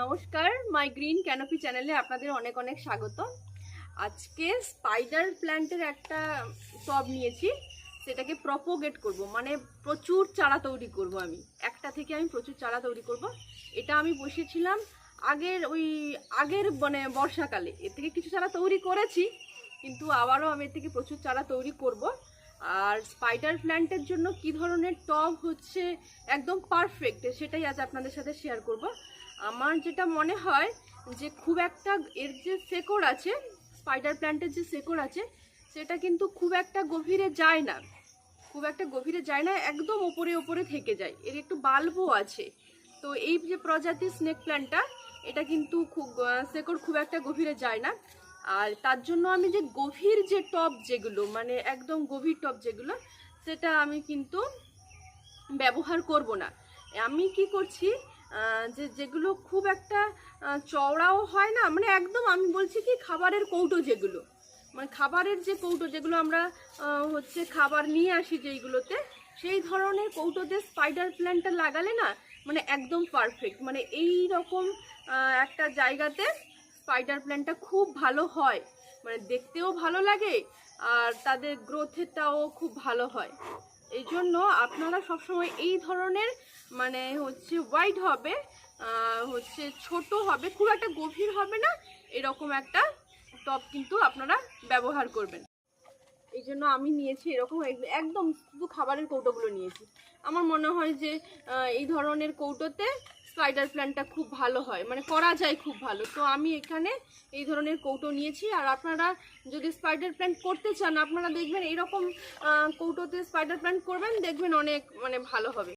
নমস্কার, মাই green canopy চ্যানেলে আপনাদের অনেক অনেক স্বাগত। আজকে স্পাইডার প্ল্যান্টের একটা টব নিয়েছি, সেটাকে প্রপোগেট করব মানে প্রচুর চারা তৈরি করব আমি। একটা থেকে আমি প্রচুর চারা তৈরি করব। এটা আমি বসেছিলাম আগের ওই আগের মানে বর্ষাকালে। এর থেকে কিছু চারা তৈরি করেছি, কিন্তু আবারও আমি এর থেকে প্রচুর চারা তৈরি করব। আর স্পাইডার প্ল্যান্টের জন্য কি ধরনের টব হচ্ছে একদম পারফেক্ট সেটাই আজ আপনাদের সাথে শেয়ার করব। আমার যেটা মনে হয় যে খুব একটা এর যে শেকড় আছে স্পাইডার প্ল্যান্টের যে শেকড় আছে, সেটা কিন্তু খুব একটা গভীরে যায় না। খুব একটা গভীরে যায় না, একদম ওপরে ওপরে থেকে যায়। এর একটু বাল্বও আছে। তো এই যে প্রজাতির স্নেক প্ল্যান্টটা এটা কিন্তু খুব শেকড় খুব একটা গভীরে যায় না। আর তার জন্য আমি যে গভীর যে টব যেগুলো মানে একদম গভীর টব যেগুলো, সেটা আমি কিন্তু ব্যবহার করব না। আমি কি করছি যে যেগুলো খুব একটা চওড়াও হয় না মানে একদম আমি বলছি কি খাবারের কৌটো যেগুলো মানে খাবারের যে কৌটো যেগুলো আমরা হচ্ছে খাবার নিয়ে আসি যেইগুলোতে, সেই ধরনের কৌটোতে স্পাইডার প্ল্যান্টটা লাগালে না মানে একদম পারফেক্ট মানে এই রকম একটা জায়গাতে স্পাইডার প্ল্যান্টটা খুব ভালো হয়। মানে দেখতেও ভালো লাগে আর তাদের গ্রোথেরটাও খুব ভালো হয়। এই জন্য আপনারা সবসময় এই ধরনের মানে হচ্ছে হোয়াইট হবে হচ্ছে ছোট হবে, খুব একটা গভীর হবে না, এরকম একটা টপ কিন্তু আপনারা ব্যবহার করবেন। এই জন্য আমি নিয়েছি এরকম একদম শুধু খাবারের কৌটোগুলো নিয়েছি। আমার মনে হয় যে এই ধরনের কৌটোতে স্পাইডার প্ল্যানটা খুব ভালো হয় মানে করা যায় খুব ভালো। তো আমি এখানে এই ধরনের কৌটো নিয়েছি, আর আপনারা যদি স্পাইডার প্ল্যান্ট করতে চান, আপনারা দেখবেন এরকম কৌটোতে স্পাইডার প্ল্যান করবেন, দেখবেন অনেক মানে ভালো হবে।